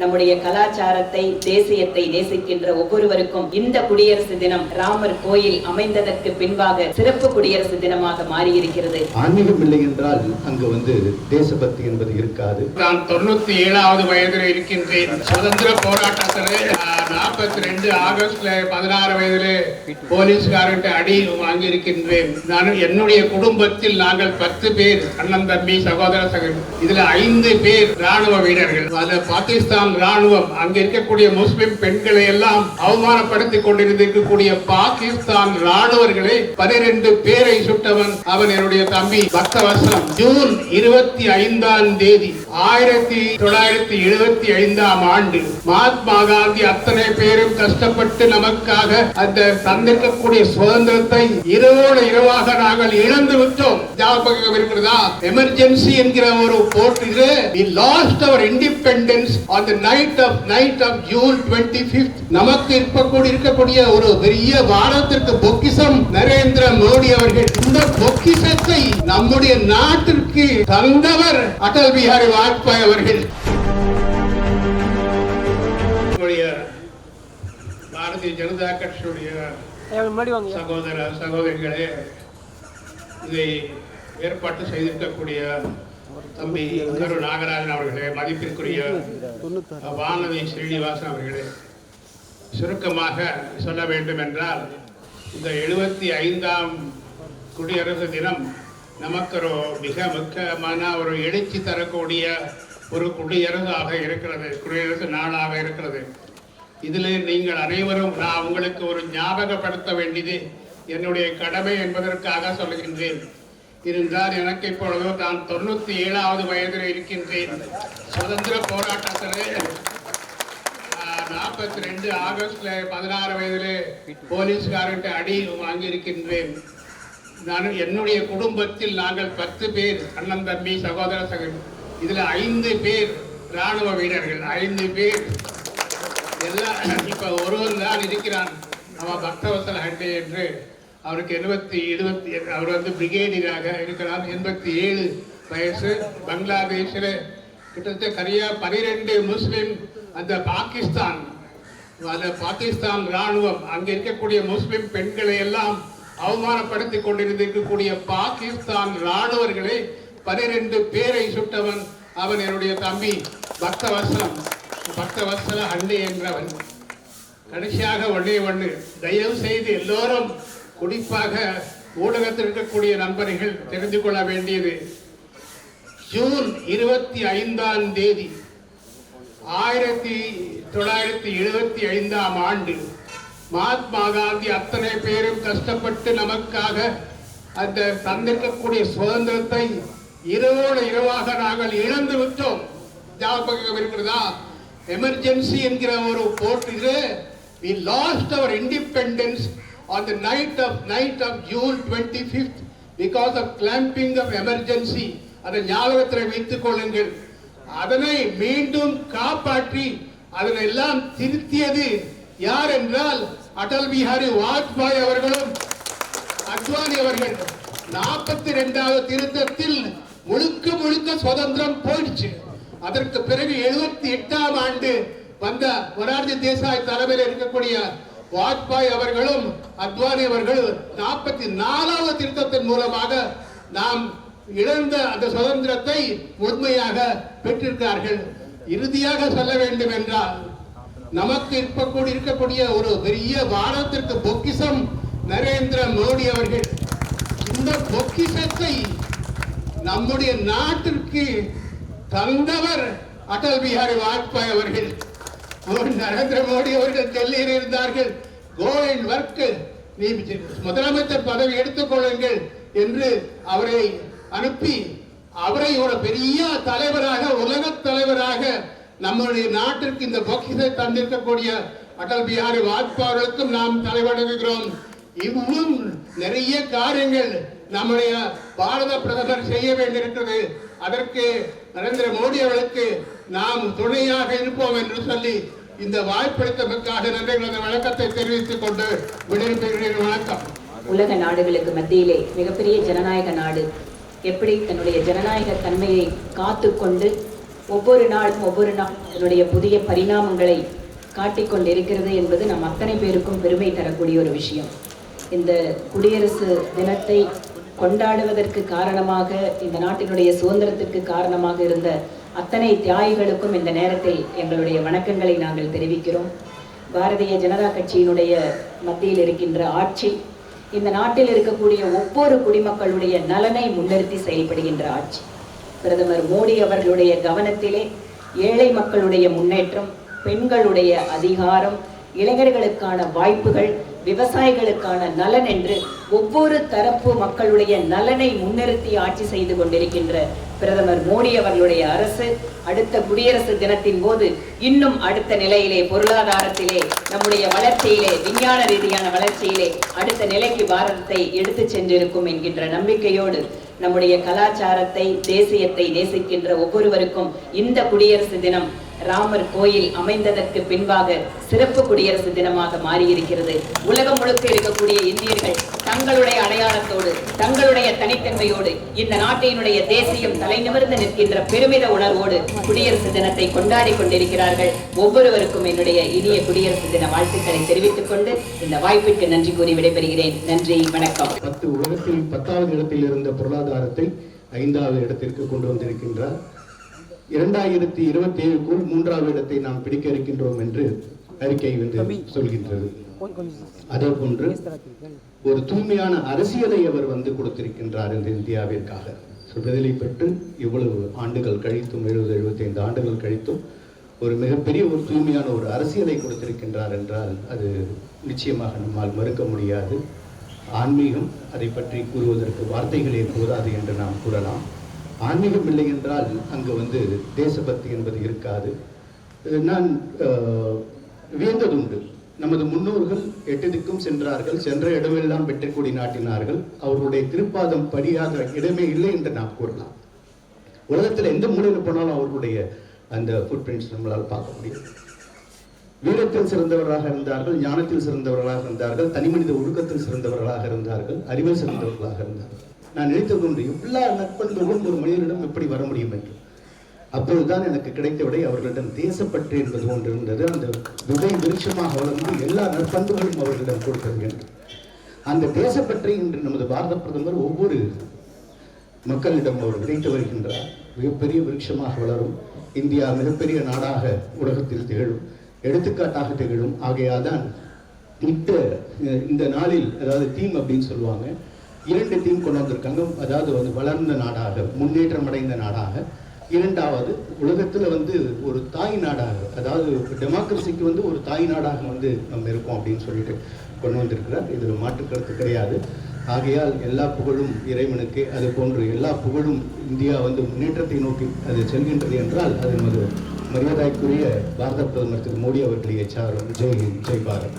நம்முடைய கலாச்சாரத்தை தேசியத்தை நேசிக்கின்ற ஒவ்வொருவருக்கும் இந்த குடியரசு தினம் ராமர் கோயில் அமைந்ததற்கு பின்பாக சிறப்பு குடியரசு தினமாக மாறியிருக்கிறது. ஆன்மீகம் இல்லை என்றால் அங்கு வந்து தேசபக்தி என்பது இருக்காது. நான் தொண்ணூத்தி ஏழாவது வயதில் இருக்கின்றேன். சுதந்திர போராட்டத்தில் நாற்பத்தி ரெண்டு ஆகஸ்ட்ல பதினாறு வயதில் போலீஸ்காரர்கிட்ட அடி வாங்கியிருக்கின்றேன். நான் என்னுடைய குடும்பத்தில் நாங்கள் பத்து பேர் அண்ணன் தம்பி சகோதர சகோதரி. இதுல ஐந்து பேர் ராணுவ வீரர்கள். அதுல பாகிஸ்தான் பாகிஸ்தான் ராணுவம் அங்கே இருக்கக்கூடிய முஸ்லிம் பெண்களை எல்லாம் அவமானப்படுத்திக் கொண்டிருந்திருக்கக்கூடிய பாகிஸ்தான் ராணுவர்களை பனிரெண்டு பேரை சுட்டவன் அவன் என்னுடைய தம்பி பக்தவசம். ஜூன் இருபத்தி ஐந்தாம் தேதி ஆயிரத்தி தொள்ளாயிரத்தி எழுபத்தி ஐந்தாம் ஆண்டு. மகாத்மா காந்தி அத்தனை பேரும் கஷ்டப்பட்டு நமக்காக அந்த தந்திருக்கக்கூடிய சுதந்திரத்தை இரவோடு இரவாக நாங்கள் இழந்து விட்டோம். ஞாபகம் இருக்கிறதா? எமர்ஜென்சி என்கிற ஒரு போட்டு last our independence on on the night of night of June 25th நமக்கு இருக்கக்கூடிய இருக்கக்கூடிய ஒரு பெரிய பாரதத்திற்கு பொக்கிஷம் நரேந்திர மோடி அவர்கள் இந்த பொக்கிஷத்தை நம்முடைய நாட்டிற்கு தந்தவர் அடல் பிஹாரி வாஜ்பாய் அவர்கள். பாரதிய ஜனதா கட்சியுடைய சகோதர சகோதரிகளே இதை ஏற்பாட்டு செய்திருக்கக்கூடிய தம்பி கரு நாகராஜன் அவர்களே மதிப்பிற்குரிய வானதி ஸ்ரீனிவாசன் அவர்களே சுருக்கமாக சொல்ல வேண்டும் என்றால் இந்த எழுபத்தி ஐந்தாம் குடியரசு தினம் நமக்கு ஒரு மிக முக்கியமான ஒரு எழுச்சி தரக்கூடிய ஒரு குடியரசாக இருக்கிறது குடியரசு நாளாக இருக்கிறது. இதில் நீங்கள் அனைவரும் நான் உங்களுக்கு ஒரு ஞாபகப்படுத்த வேண்டியது என்னுடைய கடமை என்பதற்காக சொல்லுகின்றேன். இருந்தார். எனக்கு இப்பொழுது நான் தொண்ணூத்தி ஏழாவது வயதில் இருக்கின்றேன். சுதந்திர போராட்டத்தில் நாற்பத்தி ரெண்டு ஆகஸ்ட்ல பதினாறு வயதிலே போலீஸ்காரர்கிட்ட அடி வாங்கியிருக்கின்றேன். நான் என்னுடைய குடும்பத்தில் நாங்கள் பத்து பேர் அண்ணன் தம்பி சகோதர சகோதரி இதுல ஐந்து பேர் ராணுவ வீரர்கள் ஐந்து பேர். எல்லாம் இப்ப ஒருவன் தான் இருக்கிறான். அவன் பக்தவசல் ஹண்டே என்று அவருக்கு எண்பத்தி இருபத்தி அவர் வந்து பிரிகேடியராக இருக்கிறார். எண்பத்தி ஏழு வயசு. பங்களாதேஷில் கிட்டத்தட்ட கரியா பனிரெண்டு முஸ்லிம் அந்த பாகிஸ்தான் அந்த பாகிஸ்தான் ராணுவம் அங்கே இருக்கக்கூடிய முஸ்லிம் பெண்களை எல்லாம் அவமானப்படுத்திக் கொண்டிருந்திருக்கக்கூடிய பாகிஸ்தான் இராணுவர்களை பனிரெண்டு பேரை சுட்டவன் அவன் என்னுடைய தம்பி பக்தவசலம் பக்தவசல ஹண்டே என்றவன். கடைசியாக ஒன்றே ஒன்று தயவு செய்து எல்லோரும் குறிப்பாக ஊடகத்தில் இருக்கக்கூடிய நண்பர்கள் தெரிந்து கொள்ள வேண்டியது ஜூன் இருபத்தி ஐந்தாம் தேதி ஆயிரத்தி தொள்ளாயிரத்தி எழுபத்தி ஐந்தாம் ஆண்டு. மகாத்மா காந்தி அத்தனை பேரும் கஷ்டப்பட்டு நமக்காக அந்த தந்திருக்கக்கூடிய சுதந்திரத்தை இரவோடு இரவாக நாங்கள் இழந்து விட்டோம். ஞாபகம் இருக்கிறதா எமர்ஜென்சி என்கிற ஒரு போட்டியிலே we lost our independence on the night of night of June 25th because of clamping of emergency அதை ஞாபகத்தில் வைத்துக் கொள்ளுங்கள். அதனை மீண்டும் காப்பாற்றி அதனை எல்லாம் திருத்தியது யார் என்றால் அடல் பிஹாரி வாஜ்பாய் அவர்களும் அத்வானி அவர்கள். நாற்பத்தி ரெண்டாவது திருத்தத்தில் முழுக்க முழுக்க சுதந்திரம் போயிடுச்சு. அதற்கு பிறகு எழுபத்தி எட்டாம் ஆண்டு வந்த மொரார்ஜி தேசாய் தலைமையில் இருக்கக்கூடிய வாஜ்பாய் அவர்களும் அத்வானி அவர்கள் நாற்பத்தி நாலாவது திருத்தத்தின் மூலமாக நாம் இழந்த அந்த சுதந்திரத்தை முழுமையாக பெற்றிருக்கிறார்கள். இறுதியாக சொல்ல வேண்டும் என்றால் நமக்கு இருக்கக்கூடிய இருக்கக்கூடிய ஒரு பெரிய பாரதத்திற்கு பொக்கிஷம் நரேந்திர மோடி அவர்கள். இந்த பொக்கிஷத்தை நம்முடைய நாட்டிற்கு தந்தவர் அடல் பிஹாரி வாஜ்பாய் அவர்கள். நரேந்திர மோடி அவர்கள் டெல்லியில் இருந்தார்கள். கோ அண்ட் ஒர்க் முதலமைச்சர் பதவி எடுத்துக் கொள்ளுங்கள் என்று அவரை அனுப்பி அவரை ஒரு பெரிய தலைவராக உலக தலைவராக நம்முடைய நாட்டிற்கு இந்த பொக்கிஷத்தை தந்திருக்கக்கூடிய அடல் பிஹாரி வாஜ்பாயர்களுக்கும் நாம் தலைவணங்குகிறோம். இன்னும் நிறைய காரியங்கள் நம்முடைய பாரத பிரதமர் செய்ய வேண்டியிருக்கிறது. அதற்கு நரேந்திர மோடி அவர்களுக்கு நாம் துணையாக இருப்போம் என்று சொல்லி இந்த வாய்ப்பளித்தமைக்காக நன்றிகளது வணக்கத்தை தெரிவித்துக் கொண்டு விடைபெறுகிறேன். வணக்கம். உலக நாடுகளுக்கு மத்தியிலே மிகப்பெரிய ஜனநாயக நாடு. எப்படி தன்னுடைய ஜனநாயக தன்மையை காத்துக்கொண்டு ஒவ்வொரு நாளும் ஒவ்வொரு நாள் தன்னுடைய புதிய பரிணாமங்களை காட்டிக்கொண்டிருக்கிறது என்பது நம் அத்தனை பேருக்கும் பெருமை தரக்கூடிய ஒரு விஷயம். இந்த குடியரசு தினத்தை கொண்டாடுவதற்கு காரணமாக இந்த நாட்டினுடைய சுதந்திரத்திற்கு காரணமாக இருந்த அத்தனை தியாகிகளுக்கும் இந்த நேரத்தில் எங்களுடைய வணக்கங்களை நாங்கள் தெரிவிக்கிறோம். பாரதிய ஜனதா கட்சியினுடைய மத்தியில் இருக்கின்ற ஆட்சி இந்த நாட்டில் இருக்கக்கூடிய ஒவ்வொரு குடிமக்களுடைய நலனை முன்னிறுத்தி செயல்படுகின்ற ஆட்சி. பிரதமர் மோடி அவர்களுடைய கவனத்திலே ஏழை மக்களுடைய முன்னேற்றம் பெண்களுடைய அதிகாரம் இளைஞர்களுக்கான வாய்ப்புகள் விவசாயிகளுக்கான நலன் என்று ஒவ்வொரு தரப்பு மக்களுடைய நலனை முன்னிறுத்தி ஆட்சி செய்து கொண்டிருக்கின்ற பிரதமர் மோடி அவர்களுடைய அரசு அடுத்த குடியரசு தினத்தின் போது இன்னும் அடுத்த நிலையிலே பொருளாதாரத்திலே நம்முடைய வளர்ச்சியிலே விஞ்ஞான ரீதியான வளர்ச்சியிலே அடுத்த நிலைக்கு பாரதத்தை எடுத்துச் சென்றிருக்கும் என்கின்ற நம்பிக்கையோடு நம்முடைய கலாச்சாரத்தை தேசியத்தை நேசிக்கின்ற ஒவ்வொருவருக்கும் இந்த குடியரசு தினம் ராமர் கோயில் அமைந்ததற்கு பின்பாக சிறப்பு குடியரசு தினமாக மாறியிருக்கிறது. உலகம் முழுக்க இருக்கக்கூடிய இந்தியர்கள் தங்களுடைய அடையாளத்தோடு தங்களுடைய தனித்தன்மையோடு இந்த நாட்டினுடைய தேசியம் தலை நிமிர்ந்து நிற்கின்ற பெருமித உணர்வோடு குடியரசு தினத்தை கொண்டாடி கொண்டிருக்கிறார்கள். ஒவ்வொருவருக்கும் என்னுடைய இனிய குடியரசு தின வாழ்த்துக்களை தெரிவித்துக் கொண்டு இந்த வாய்ப்பிற்கு நன்றி கூறி விடைபெறுகிறேன். நன்றி வணக்கம். பத்து உலகத்தில் பத்தாவது இடத்தில் இருந்த பொருளாதாரத்தை ஐந்தாவது இடத்திற்கு கொண்டு வந்திருக்கின்றார். இரண்டாயிரத்தி இருபத்தி ஏழுக்குள் மூன்றாவது இடத்தை நாம் பிடிக்க இருக்கின்றோம் என்று அறிக்கை வந்து சொல்கின்றது. அதே போன்று ஒரு தூய்மையான அரசியலை அவர் வந்து கொடுத்திருக்கின்றார் இந்த இந்தியாவிற்காக. விடுதலை பெற்று இவ்வளவு ஆண்டுகள் கழித்தும் எழுபது எழுபத்தைந்து ஆண்டுகள் கழித்தும் ஒரு மிகப்பெரிய ஒரு தூய்மையான ஒரு அரசியலை கொடுத்திருக்கின்றார் என்றால் அது நிச்சயமாக நம்மால் மறுக்க முடியாது. ஆன்மீகம் அதை பற்றி கூறுவதற்கு வார்த்தைகளே போதாது என்று நாம் கூறலாம். ஆன்மீகம் இல்லை என்றால் அங்கு வந்து தேசபக்தி என்பது இருக்காது. நான் வியந்ததுண்டு. நமது முன்னோர்கள் எட்டுதுக்கும் சென்றார்கள் சென்ற இடமெல்லாம் வெற்றி கொடி நாட்டினார்கள். அவர்களுடைய திருப்பாதம் படியாத இடமே இல்லை என்று நாம் கூறலாம். உலகத்தில் எந்த மூலையில் போனாலும் அவர்களுடைய அந்த ஃபுட்பிரிண்ட்ஸ் நம்மளால் பார்க்க முடியும். வீரத்தில் சிறந்தவர்களாக இருந்தார்கள் ஞானத்தில் சிறந்தவர்களாக இருந்தார்கள் தனிமனித ஒழுக்கத்தில் சிறந்தவர்களாக இருந்தார்கள் அறிவில் சிறந்தவர்களாக இருந்தார்கள். நான் நினைத்தது கொண்டு எல்லா நட்பண்புகளும் ஒரு மனிதனிடம் எப்படி வர முடியும் என்று. அப்போதுதான் எனக்கு கிடைத்த விடை அவர்களிடம் தேசப்பற்று என்பது ஒன்று இருந்தது. அந்த விதை விருட்சமாக வளர்ந்து எல்லா நற்பண்புகளும் அவர்களிடம் கொடுத்தது என்று. அந்த தேசப்பற்றை இன்று நமது பாரத பிரதமர் ஒவ்வொரு மக்களிடம் அவர் விதைத்து வருகின்றார். மிகப்பெரிய விருட்சமாக வளரும். இந்தியா மிகப்பெரிய நாடாக உலகத்தில் திகழும். எடுத்துக்காட்டாக திகழும். ஆகையால் தான் இந்த இந்த நாளில் அதாவது தீம் அப்படின்னு சொல்லுவாங்க இரண்டு கொண்டு வந்திருக்காங்க அதாவது வந்து வளர்ந்த நாடாக முன்னேற்றம் அடைந்த நாடாக. இரண்டாவது உலகத்தில் வந்து ஒரு தாய் நாடாக அதாவது டெமோக்ரஸிக்கு வந்து ஒரு தாய் நாடாக வந்து நம்ம இருக்கோம் அப்படின்னு சொல்லிட்டு கொண்டு வந்திருக்கிறார். இதில் மாற்று கருத்து கிடையாது. ஆகையால் எல்லா புகழும் இறைவனுக்கு அது போன்று எல்லா புகழும் இந்தியா வந்து முன்னேற்றத்தை நோக்கி அது செல்கின்றது என்றால் அது நமது மரியாதைக்குரிய பாரத பிரதமர் திரு மோடி அவர்களையே சாரும். ஜெய் ஹிந்த் ஜெய் பாரத்.